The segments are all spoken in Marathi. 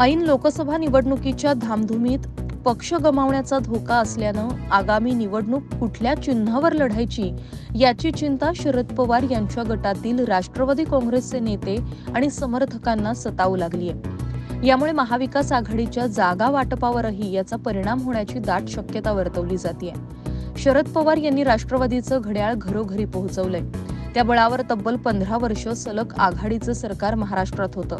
ऐन लोकसभा निवडणुकीच्या धामधुमीत पक्ष गमावण्याचा धोका असल्यानं आगामी निवडणूक कुठल्या चिन्हावर लढायची याची चिंता शरद पवार यांच्या गटातील राष्ट्रवादी काँग्रेसचे नेते आणि समर्थकांना सतावू लागली आहे यामुळे महाविकास आघाडीच्या जागा वाटपावरही याचा परिणाम होण्याची दाट शक्यता वर्तवली जाते शरद पवार यांनी राष्ट्रवादीचं घड्याळ घरोघरी पोहोचवलंय. त्या बळावर तब्बल पंधरा वर्ष सलग आघाडीचं सरकार महाराष्ट्रात होतं.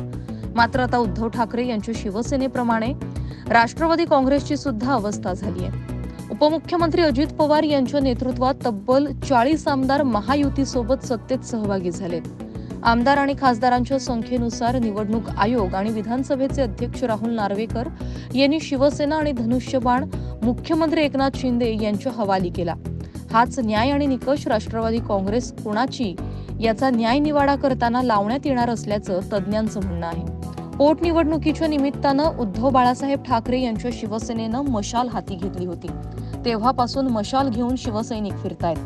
मात्र आता उद्धव ठाकरे यांच्या शिवसेनेप्रमाणे राष्ट्रवादी काँग्रेसची सुद्धा अवस्था झाली आहे. उपमुख्यमंत्री अजित पवार यांच्या नेतृत्वात तब्बल चाळीस आमदार महायुतीसोबत सत्तेत सहभागी झालेत आमदार आणि खासदारांच्या संख्येनुसार निवडणूक आयोग आणि विधानसभेचे अध्यक्ष राहुल नार्वेकर यांनी शिवसेना आणि धनुष्यबाण मुख्यमंत्री एकनाथ शिंदे यांच्या हवाली केला. हाच न्याय आणि निकष राष्ट्रवादी काँग्रेस कोणाची याचा न्याय निवाडा करताना लावण्यात येणार असल्याचं तज्ज्ञांचं म्हणणं आहे. पोटनिवडणुकीच्या निमित्तानं उद्धव बाळासाहेब ठाकरे यांच्या शिवसेनेनं मशाल हाती घेतली होती. तेव्हापासून मशाल घेऊन शिवसैनिक फिरतायत.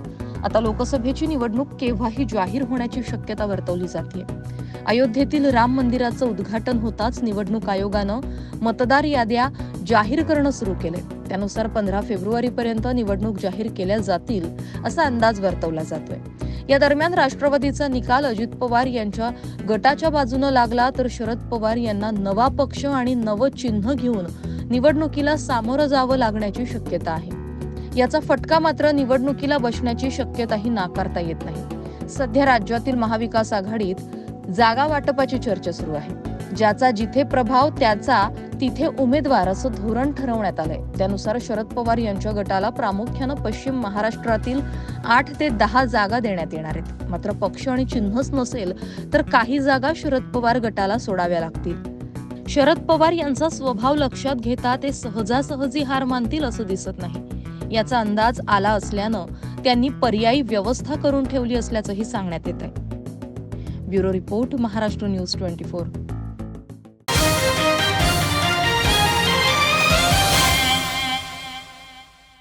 आता लोकसभेची निवडणूक केव्हाही जाहीर होण्याची शक्यता वर्तवली जाते अयोध्येतील राम मंदिराचं उद्घाटन होताच निवडणूक आयोगानं मतदार याद्या जाहीर करणं सुरू केले त्यानुसार पंधरा फेब्रुवारीपर्यंत निवडणूक जाहीर केल्या जातील असा अंदाज वर्तवला जातोय. या दरम्यान राष्ट्रवादीचा निकाल अजित पवार यांच्या गटाच्या बाजूनं लागला तर शरद पवार यांना नवा पक्ष आणि नवं चिन्ह घेऊन निवडणुकीला सामोरं जावं लागण्याची शक्यता आहे. याचा फटका मात्र निवडणुकीला बसण्याची शक्यताही नाकारता येत नाही. सध्या राज्यातील महाविकास आघाडीत जागा वाटपाची चर्चा सुरू आहे. ज्याचा जिथे प्रभाव त्याचा तिथे उमेदवार असं धोरण ठरवण्यात आलंय. त्यानुसार शरद पवार यांच्या गटाला प्रामुख्यानं पश्चिम महाराष्ट्रातील आठ ते दहा जागा देण्यात येणार आहेत. मात्र पक्ष आणि चिन्हच नसेल तर काही जागा शरद पवार गटाला सोडाव्या लागतील. शरद पवार यांचा स्वभाव लक्षात घेता ते सहजासहजी हार मानतील असं दिसत नाही. याचा अंदाज आला असल्यानं त्यांनी पर्यायी व्यवस्था करून ठेवली असल्याचंही सांगण्यात येत आहे bureau report Maharashtra news twenty four.